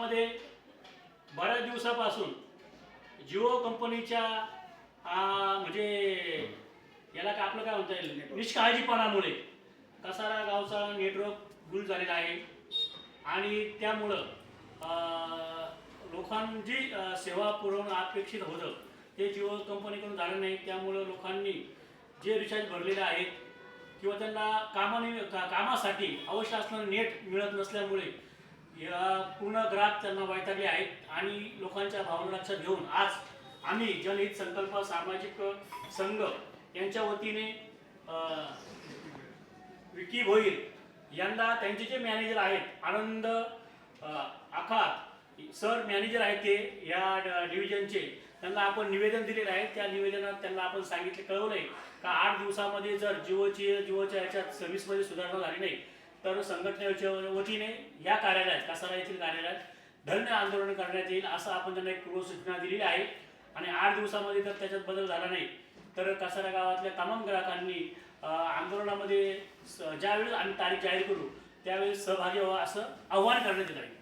गावामध्ये बऱ्याच दिवसापासून जिओ कंपनीच्या म्हणजे याला का आपलं काय म्हणता येईल? निष्काळजीपणामुळे कसारा गावचा नेटवर्क गुल झालेला आहे. आणि त्यामुळं लोकांची सेवा पुरवणं अपेक्षित होतं. ते जिओ कंपनीकडून झालं नाही. त्यामुळं लोकांनी जे रिचार्ज भरलेले आहेत किंवा त्यांना कामाने कामासाठी आवश्यक असणारं नेट मिळत नसल्यामुळे या पूर्ण ग्राहक त्यांना वैतागले आहेत आणि लोकांच्या भावना लक्षात घेऊन आज आम्ही जनहित संकल्प सामाजिक संघ यांच्या वतीने विकी भोईर यांना त्यांचे जे मॅनेजर आहेत आनंद आखात सर मॅनेजर आहेत ते या ड- डिव्हिजनचे त्यांना आपण निवेदन दिलेलं आहे. त्या निवेदनात त्यांना आपण सांगितले कळवलं आहे का आठ दिवसामध्ये जर जिओची जिओच्या याच्यात सर्व्हिसमध्ये सुधारणा झाली नाही तर संघटनेच्या वतीने या कार्यालयात कासारा येथील कार्यालयात धरणे आंदोलन करण्यात येईल असं आपण त्यांना एक पूर्वसूचना दिलेली आहे. आणि आठ दिवसामध्ये जर त्याच्यात बदल झाला नाही. तर कासारा गावातल्या तमाम ग्राहकांनी आंदोलनामध्ये स- ज्यावेळेस आम्ही तारीख जाहीर करू त्यावेळेस सहभागी व्हावं असं आव्हान करण्यात येत आहे.